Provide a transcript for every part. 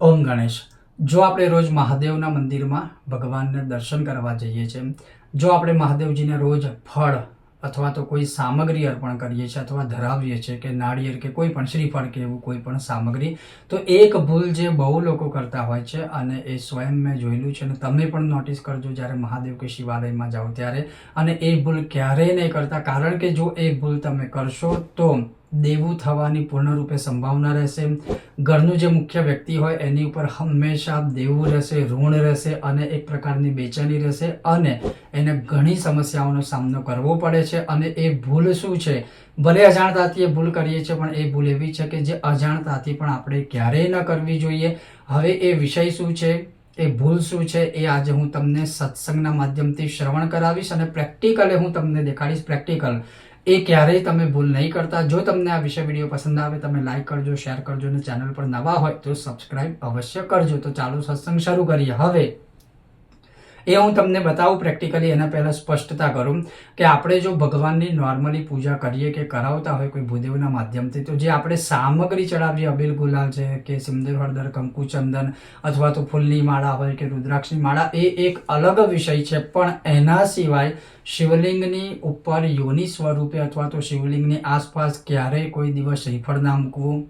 ઓમ ગણેશ. જો આપણે રોજ મહાદેવના મંદિરમાં ભગવાનને દર્શન કરવા જઈએ છીએ, જો આપણે મહાદેવજીને રોજ ફળ અથવા તો કોઈ સામગ્રી અર્પણ કરીએ છીએ અથવા ધરાવીએ છીએ કે નાળિયેર કે કોઈ પણ શ્રીફળ કે એવું કોઈ પણ સામગ્રી, તો એક ભૂલ જે બહુ લોકો કરતા હોય છે અને એ સ્વયં મેં જોયેલું છે અને તમે પણ નોટિસ કરજો જ્યારે મહાદેવ કે શિવાલયમાં જાઓ ત્યારે. અને એ ભૂલ ક્યારેય નહીં કરતા, કારણ કે જો એ ભૂલ તમે કરશો તો દેવું થવાની પૂર્ણરૂપે સંભાવના રહેશે. ઘરનું જે મુખ્ય વ્યક્તિ હોય, એની ઉપર હંમેશા દેવું રહેશે, ઋણ રહેશે અને એક પ્રકારની બેચેની રહેશે અને એને ઘણી સમસ્યાઓનો સામનો કરવો પડે છે અને એ ભૂલ શું છે? ભલે અજાણતાથી એ ભૂલ કરીએ છીએ, પણ એ ભૂલ એવી છે કે જે અજાણતાથી પણ આપણે ક્યારેય ન કરવી જોઈએ. હવે એ વિષય શું છે? એ ભૂલ શું છે? એ આજે હું તમને સત્સંગના માધ્યમથી શ્રવણ કરાવીશ અને પ્રેક્ટિકલે હું તમને દેખાડીશ પ્રેક્ટિકલ. એ ક્યારેય તમે ભૂલ નહીં કરતા. જો તમને આ વિષય વીડિયો પસંદ આવે, તમે લાઇક કરજો શેર કરજો અને ચેનલ પર નવા હોય તો સબસ્ક્રાઇબ અવશ્ય કરજો. તો ચાલુ સત્સંગ શરૂ કરીએ. હવે એ હું તમને બતાવું પ્રેક્ટિકલી એના પહેલાં સ્પષ્ટતા કરું કે આપણે જો ભગવાનની નોર્મલી પૂજા કરીએ કે કરાવતા હોય કોઈ ભૂદેવના માધ્યમથી, તો જે આપણે સામગ્રી ચડાવીએ, અબીલ ગુલાલ છે કે સિંદૂર હળદર, કંકુ, ચંદન અથવા તો ફૂલની માળા હોય કે રુદ્રાક્ષની માળા, એ એક અલગ વિષય છે. પણ એના સિવાય શિવલિંગની ઉપર યોની સ્વરૂપે અથવા તો શિવલિંગની આસપાસ ક્યારેય કોઈ દિવસ શ્રીફળ ના મૂકવું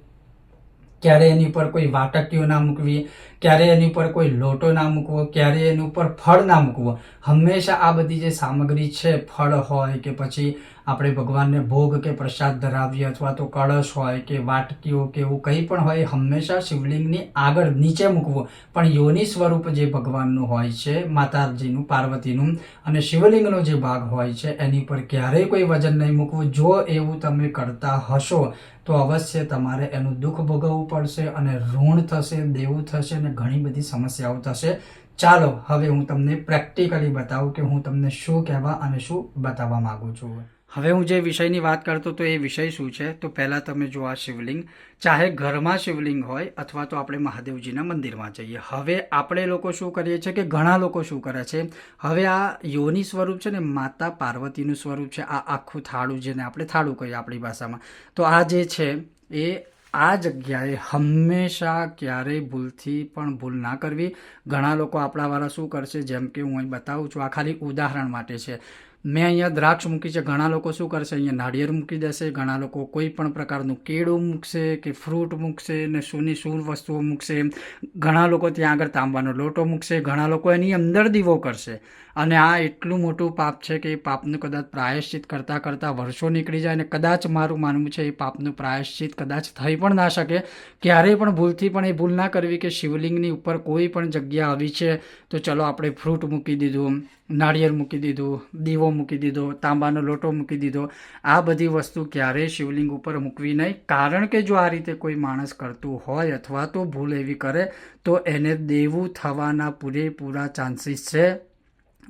ક્યારે એની ઉપર કોઈ વાટકીઓ ના મૂકવી, ક્યારે એની ઉપર કોઈ લોટો ના મૂકવો, ક્યારે એની ઉપર ફળ ના મૂકવો. હંમેશા આ બધી જે સામગ્રી છે, ફળ હોય કે પછી આપણે ભગવાનને ભોગ કે પ્રસાદ ધરાવીએ અથવા તો કળશ હોય કે વાટકીઓ કે એવું કંઈ પણ હોય, હંમેશા શિવલિંગની આગળ નીચે મૂકવું. પણ યોની સ્વરૂપ જે ભગવાનનું હોય છે, માતાજીનું, પાર્વતીનું અને શિવલિંગનો જે ભાગ હોય છે, એની પર ક્યારેય કોઈ વજન નહીં મૂકવું. જો એવું તમે કરતા હશો, તો અવશ્ય તમારે એનું દુઃખ ભોગવવું પડશે અને ઋણ થશે, દેવું થશે અને ઘણી બધી સમસ્યાઓ થશે. ચાલો, હવે હું તમને પ્રેક્ટિકલી બતાવું કે હું તમને શું કહેવા અને શું બતાવવા માગું છું. હવે હું જે વિષયની વાત કરતો તો એ વિષય શું છે? તો પહેલાં તમે જો આ શિવલિંગ. ચાહે ઘરમાં શિવલિંગ હોય અથવા તો આપણે મહાદેવજીના મંદિરમાં જઈએ. હવે આપણે લોકો શું કરીએ છીએ કે ઘણા લોકો શું કરે છે? હવે આ યોની સ્વરૂપ છે ને, માતા પાર્વતીનું સ્વરૂપ છે. આ આખું થાળું જેને આપણે થાળું કહીએ આપણી ભાષામાં. તો આ જે છે, એ આ જગ્યાએ હંમેશા ક્યારેય ભૂલથી પણ ભૂલ ના કરવી. ઘણા લોકો આપણાવાળા શું કરશે? જેમ કે હું અહીં બતાવું છું, આ ખાલી ઉદાહરણ માટે છે. મેં અહીંયા દ્રાક્ષ મૂકી છે. ઘણા લોકો શું કરશે? અહીંયા નાળિયેર મૂકી દેશે. ઘણા લોકો કોઈ પણ પ્રકારનું કેળું મૂકશે કે ફ્રૂટ મૂકશે ને સૂની સૂર વસ્તુઓ મૂકશે. ઘણા લોકો ત્યાં આગળ તાંબાનો લોટો મૂકશે. ઘણા લોકો એની અંદર દીવો કરશે. અને આ એટલું મોટું પાપ છે કે એ પાપનું કદાચ પ્રાયશ્ચિત કરતાં કરતાં વર્ષો નીકળી જાય અને કદાચ મારું માનવું છે એ પાપનું પ્રાયશ્ચિત કદાચ થઈ પણ ના શકે. ક્યારેય પણ ભૂલથી પણ એ ભૂલ ના કરવી કે શિવલિંગની ઉપર કોઈ પણ જગ્યા આવી છે. તો ચલો આપણે ફ્રૂટ મૂકી દીધું. નાળિયેર મૂકી દીધું, દીવો મૂકી દીધો, તાંબાનો લોટો મૂકી દીધો, આ બધી વસ્તુ ક્યારેય શિવલિંગ ઉપર મૂકવી નહીં. કારણ કે જો આ રીતે કોઈ માણસ કરતું હોય અથવા તો ભૂલ એવી કરે, તો એને દેવું થવાના પૂરેપૂરા ચાન્સીસ છે.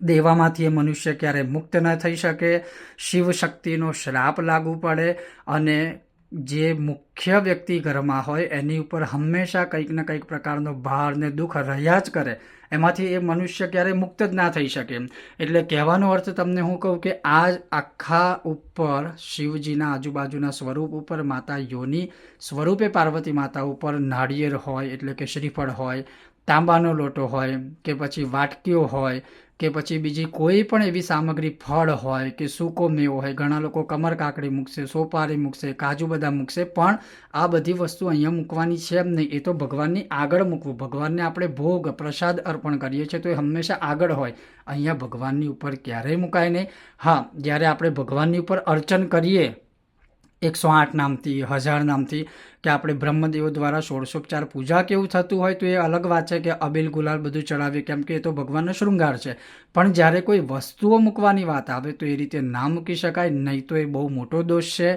દેવામાંથી એ મનુષ્ય ક્યારે મુક્ત ન થઈ શકે. શિવ શક્તિનો શ્રાપ લાગુ પડે અને જે મુખ્ય વ્યક્તિ ઘરમાં હોય, એની ઉપર હંમેશા કંઈક ને કંઈક પ્રકારનો ભાર ને દુઃખ રહ્યા જ કરે. એમાંથી એ મનુષ્ય ક્યારેય મુક્ત જ ના થઈ શકે એટલે કહેવાનો અર્થ તમને હું કહું કે આ આખા ઉપર શિવજીના આજુબાજુના સ્વરૂપ ઉપર, માતા યોની સ્વરૂપે પાર્વતી માતા ઉપર નાળિયેર હોય, એટલે કે શ્રીફળ હોય તાંબાનો લોટો હોય કે પછી વાટકીઓ હોય કે પછી બીજી કોઈ પણ એવી સામગ્રી, ફળ હોય કે સૂકો મેવો હોય, ઘણા લોકો કમર કાકડી મૂકશે, સોપારી મૂકશે, કાજુ બદામ મૂકશે, પણ આ બધી વસ્તુ અહીંયા મૂકવાની છે એમ નહીં. એ તો ભગવાનની આગળ મૂકવું. ભગવાનને આપણે ભોગ, પ્રસાદ અર્પણ કરીએ છીએ તો એ હંમેશા આગળ હોય. અહીંયા ભગવાનની ઉપર ક્યારેય મુકાય નહીં. હા, જ્યારે આપણે ભગવાનની ઉપર અર્ચન કરીએ એકસો આઠ નામથી, હજાર નામથી, કે આપણે બ્રહ્મદેવો દ્વારા ષોડશોપચાર પૂજા કેવું થતું હોય તો એ અલગ વાત છે કે અબિલ ગુલાલ બધું ચડાવીએ કેમ કે એ તો ભગવાનનો શૃંગાર છે. પણ જ્યારે કોઈ વસ્તુઓ મૂકવાની વાત આવે તો એ રીતે ના મૂકી શકાય, નહીં તો એ બહુ મોટો દોષ છે.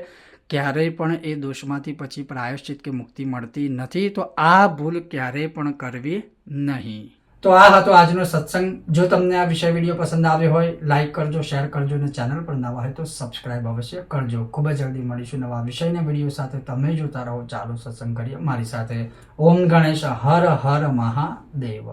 ક્યારેય પણ એ દોષમાંથી પછી પ્રાયશ્ચિત કે મુક્તિ મળતી નથી, તો આ ભૂલ ક્યારેય પણ કરવી નહીં. તો આ હતો આજનો સત્સંગ. જો તમને આ વિષય વીડિયો પસંદ આવ્યો હોય લાઈક કરજો શેર કરજો અને ચેનલ પર નવા હોય તો સબસ્ક્રાઇબ અવશ્ય કરજો. ખૂબ જ જલ્દી મળીશું નવા વિષયના વીડિયો સાથે. તમે જોતા રહો. ચાલો સત્સંગ કરીએ. મારી સાથે ઓમ ગણેશ. હર હર મહાદેવ.